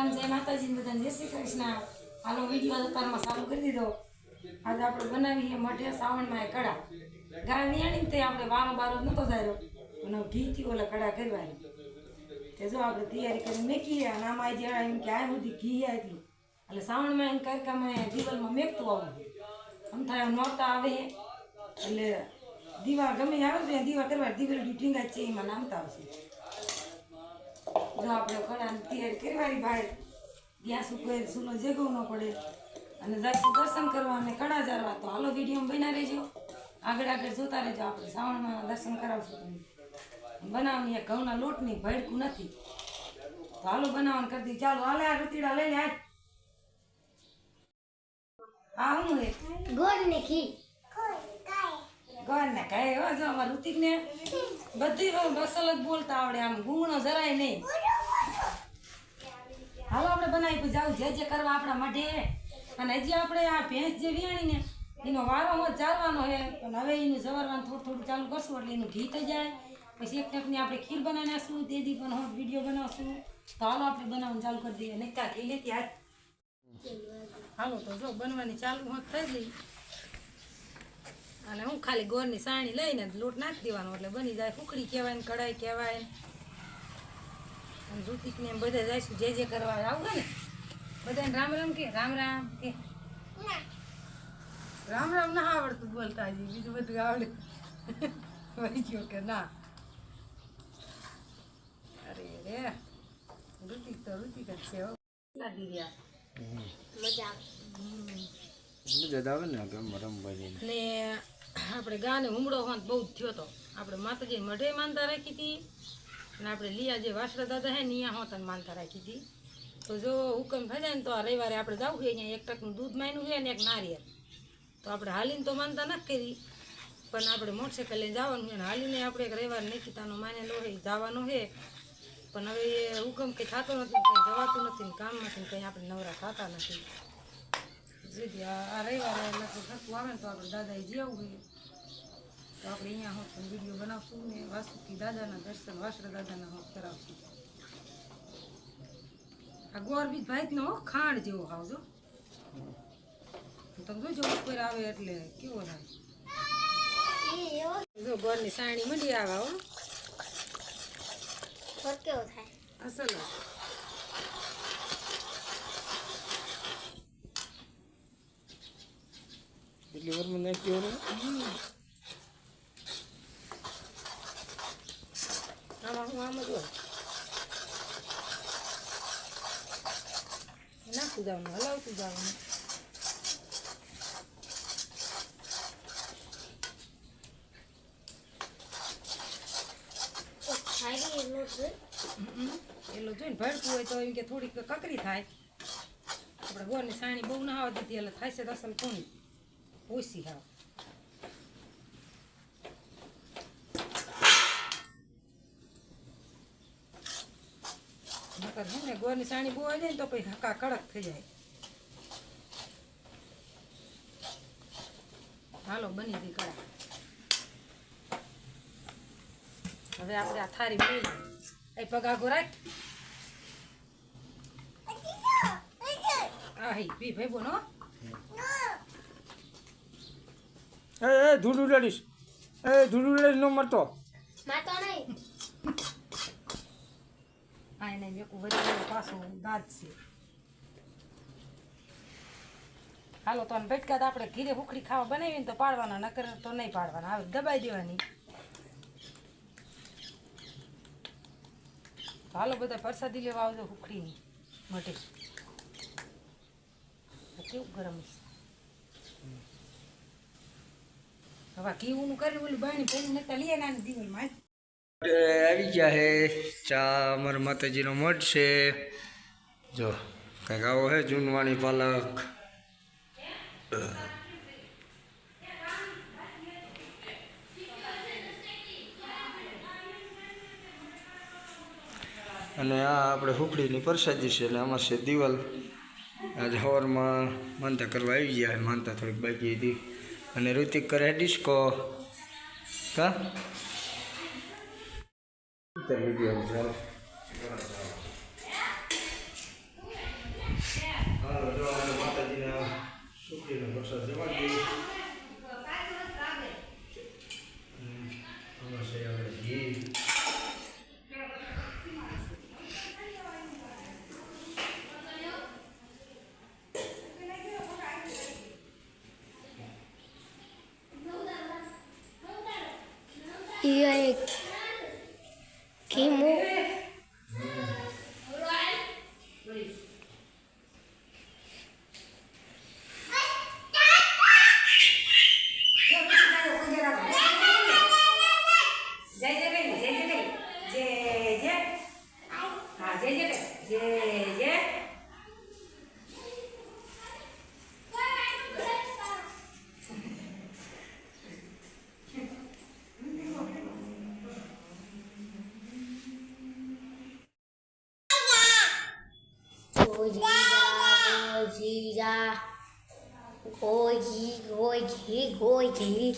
રામ જય માતાજી બધાને જય શ્રી કૃષ્ણ. હાલો વીડિયો અત્યારમાં ચાલુ કરી દીધો. આજે આપણે બનાવીએ મઢે શ્રાવણમાં એ કડા. ગાય નિયાણી તે આપણે વારો બારો નતો જાય અને ઘીથી ઓલા કડા કરવાની. તે જો આપણે તૈયારી કરી મેકીએ અને આમાં જે એમ કે આ સુધી ઘી આ એટલું. એટલે શ્રાવણમાં એમ કરકામાં દિવાલમાં મેકતું આવું. આમ થાય નોરતા આવે. એટલે દીવા ગમે આવે તો ત્યાં દીવા કરવા દિવાલ ઢીંગા છે, એમાં નામતા આવશે. જો આપણે કડાની તૈયારી કરવાની બહાર ગેસ ઉપર ચૂલો જેગવો ન પડે. અને જાશું દર્શન કરવા અને કડા જારવા તો હાલો વીડિયો બના રહેજો. આગળ આગળ જોતા રહેજો આપણે શ્રાવણમાં દર્શન કરાવશું તમને. બનાવવાની એક ઘઉંના લોટની ભડકું નથી. તો હાલો બનાવવાનું કરી ચાલો હાલે આ રૂતીડા લઈ લે આજ હા હું હે ગોળ ને ઘી. ગોળ ને કાંઈ એવા જો અમારા ઋતિકને બધી અસલ જ બોલતા આવડે. આમ ગુંગણો જરાય નહીં. હાલો, આપણે બનાવી જાવ જે જે કરવા આપણા માટે. અને હજી આપણે આ ભેંસ જે વિયાણી ને, એનો વારો મત ચાલવાનો છે. પણ હવે એનું સવારવાનું થોડું થોડું ચાલુ કરશું, એટલે એનું ઘી થઈ જાય. પછી એક ટાઈપની આપણે ખીર બનાવી નાખશું. તે દી પણ હું વીડિયો બનાવશું. તો હાલો, આપણે બનાવવાનું ચાલુ કરી દઈએ. નહીં ઘી લેતી હાથ. હાલો, તો જો બનવાની ચાલુ હોત થઈ ગઈ. અને હું ખાલી ગોળની સાણી લઈને લોટ નાખી દેવાનો, એટલે બની જાય. ફૂકડી કહેવાય ને કઢાઈ કહેવાય. ઋતિકને એમ બધા જઈશું. જે જે કરવા આવું ને બધાને રામ રામ કે રામ રામ કે. રામ રામ ના આવડતું બોલતા હજી બીજું બધું આવડે. વહી ગયો કે ના. અરે રે ઋતિક તો ઋતિક જ છે ને ને આપણે ગાને હુમડો હોત બહુ જ થયો તો. આપણે માતાજી મઢે માનતા રાખી હતી. અને આપણે લીયા જે વાસરા દાદા હે ને અહીંયા હોત માનતા રાખી હતી તો જો હુકમ થઈ ને, તો આ રવિવારે આપણે જવું છે અહીંયા એક ટકનું દૂધ માયનું છે ને એક નારિયેળ. તો આપણે હાલીને તો માનતા નથી કરી, પણ આપણે મોટરસાઇકલ લઈને જવાનું છે હાલીને આપણે એક રવિવાર નિકિતાનો માનેલો છે જવાનું છે પણ હવે એ હુકમ કંઈ થતો નથી, કંઈ જવાતું નથી ને કામમાંથી કંઈ આપણે નવરા થતા નથી. આ આ રવિવારે લગભગ થતું આવે ને, તો આપણે દાદાએ જેવું હોય તો આપણે અહીંયા હોત પણ વીડિયો બનાવશું ને વાસુકી દાદાના દર્શન વાસરા દાદાના હોત કરાવશું. આ ગોર બીજ ભાઈનો હો ખાંડ જેવો આવજો તમે જોજો ઉપર આવે એટલે કેવો થાય ગોળની જો ગોરની સાણી મળી આવે હો. કેવો થાય? અસલ ડિલિવરમાં નાખ્યો વારમાં નાખી દેવાનું આમાં હું આમ જ હોય. નાખતું જવાનું હલાવતું જવાનું એલો જોઈને ભરતું હોય તો એમ કે થોડીક કકરી થાય. આપણે ગોળની સાણી બહુ ના દીધી એટલે થાય છે કોણ કોણી? ઓછી ખાવ. નકર છે ને ગોળની સાણી બહુ આવી જાય ને તો પછી હકા કડક થઈ જાય. હાલો બની ગઈ કડા હવે આપણે આ થારી મેળી એ પગાગો રાખ. આહી પી ભાઈ બોનો એ એ ધૂળ ઉડાડીશ. એ ધૂળ ઉડાડીશ ન મરતો. મારતો નહીં. એને મેકું વધી પાછું છે હાલો, તો ભટકા આપણે ઘીરે ભૂખડી ખાવા બનાવીને તો પાડવાના, નકર તો નહીં પાડવાના. હવે દબાઈ દેવાની. તો હાલો, બધા પ્રસાદી લેવા આવજો ભૂખડીની આ કેવું ગરમ છે. હવે ઘીવું કરી, ઓલું બાણી પેલી તો લઈએ નાની દિવાલમાં આવી ગયા હે. ચા અમારા માતાજીનો મઠ છે. જો, કંઈક આવો હે જૂનવાણી પાલક. અને આ આપણે હુકડીની પ્રસાદી છે, એટલે આમાં છે દિવાલ. આજે હવારમાં માનતા કરવા આવી ગયા માનતા થોડીક બાકી હતી. અને ઋતિક કરે ડિસ્કો. કા? સિત્તેર વીડિયો ચાલો Yeah. 姐姐，姐姐，啊，姐姐，姐姐。Goji, goji.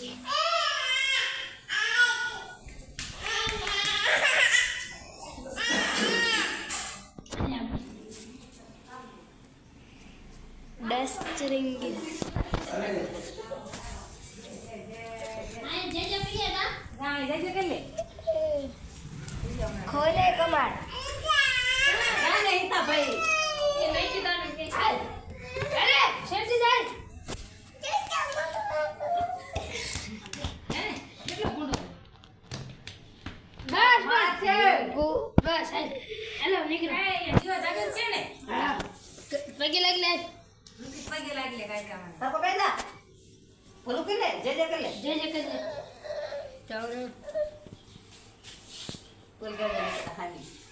હા જય જય લે ખોલે કમાડ. ના ને હિતા ભાઈ. અરે શેરથી જાય. હે? કેટલો ગુંડો બસ બસ ગો. બસ હાલ. હેલો નીકળો. એ જીવા જાગે છે ને? હા. પગે લાગ લે. પગે લાગી લે કાઈ કામ તાર પકડી ના બોલું કે લે જે જે કરી લે જય જય કરજે ચાલો બોલ કે હાની